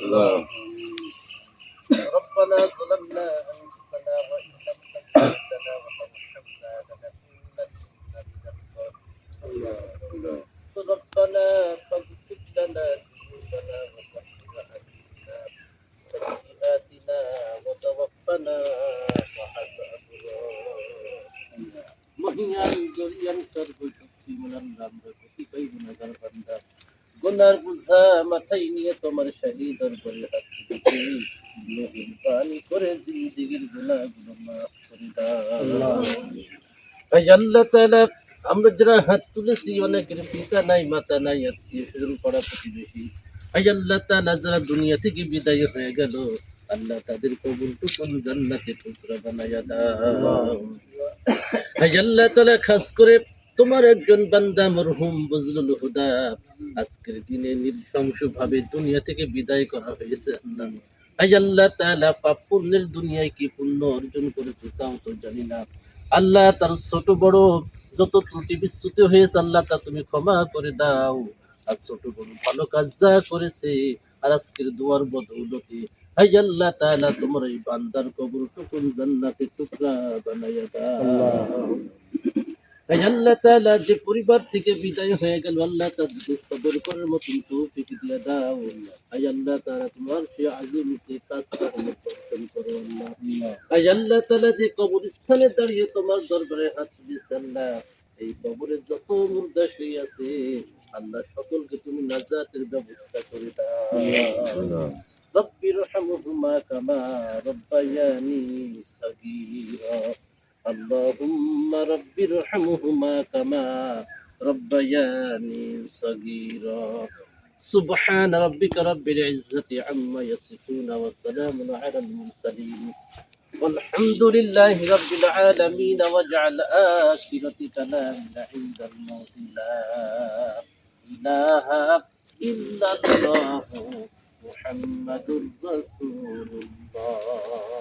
الله ربنا ظلمنا أنفسنا وإن لم تغفر لنا وترحمنا لنكونن من الخاسرين ربنا فاغفر لنا ذنوبنا وكفر عنا سيئاتنا وتوفنا مع الأبرار মহিয়ান জরিয়ান সর্ব শক্তিমান আল্লাহ আমরা কতিপয় গুণাগার বান্দা গুনার বুঝা মাথায় নিয়ে তোমার শাহী দরবারে হাত তুলেছি মেহেরবানি করে জিন্দিগির গুনাহগুলো মাফ করে দাও। আল্লাহ। তাআলা আমরা যারা হাত তুলেছি অনেকের পিতা নাই মাতা নাই আত্মীয় স্বজন পাড়া প্রতিবেশী। ভাই আল্লাহ তাআলা যারা দুনিয়া থেকে বিদায় হয়ে গেল আল্লাহ তাদের কবরটুকুন জান্নাতে টুকরা বানায়া দাও। আল্লাহ তাআলা খাস করে তোমার একজন বান্দা মরহুম বজলুল হুদা। আজকের দিনে নৃশংস ভাবে দুনিয়া থেকে বিদায় করা হয়েছে আল্লাহ আল্লাহ তাআলা পাপ পুণ্যের দুনিয়ায় কি পুণ্য অর্জন করেছে তাও তো জানি না। আল্লাহ তার ছোট বড় যত ত্রুটি বিচ্যুতি হয়েছে, আল্লাহ তা তুমি ক্ষমা করে দাও। আর ছোট বড় ভালো কাজ যা করেছে, আর আজকের দুয়ার বদৌলতে হাই আল্লাহ তাআলা তোমার এই বান্দার কবর টুকুন জান্নাতে টুকরা বানাইয়া দাও। যে পরিবার থেকে বিদায় হয়ে গেল আল্লাহ তাদের কবর করার মতন তৌফিক দিয়ে দাও আই আল্লাহ তারা তোমার সে আজমিতে কাজ করার বর্তন করো আল্লাহ। আই আল্লাহ তালা যে কবরস্থানে দাঁড়িয়ে তোমার দরবারে হাত তুলেছে আল্লাহ। এই কবরে যত মুর্দা শুয়ে আছে আল্লাহ সকলকে তুমি নাজাতের ব্যবস্থা করে দাও। রব্বি রহমহুমা কামা রব্বায়ানি সগীর। اللهم رب ارحمهما كما ربياني صغيرا. سبحان ربك رب العزة عما يصفون وسلام على المرسلين. والحمد لله رب العالمين واجعل آخرة كلامنا عند الموت. لا إله إلا الله محمد رسول الله.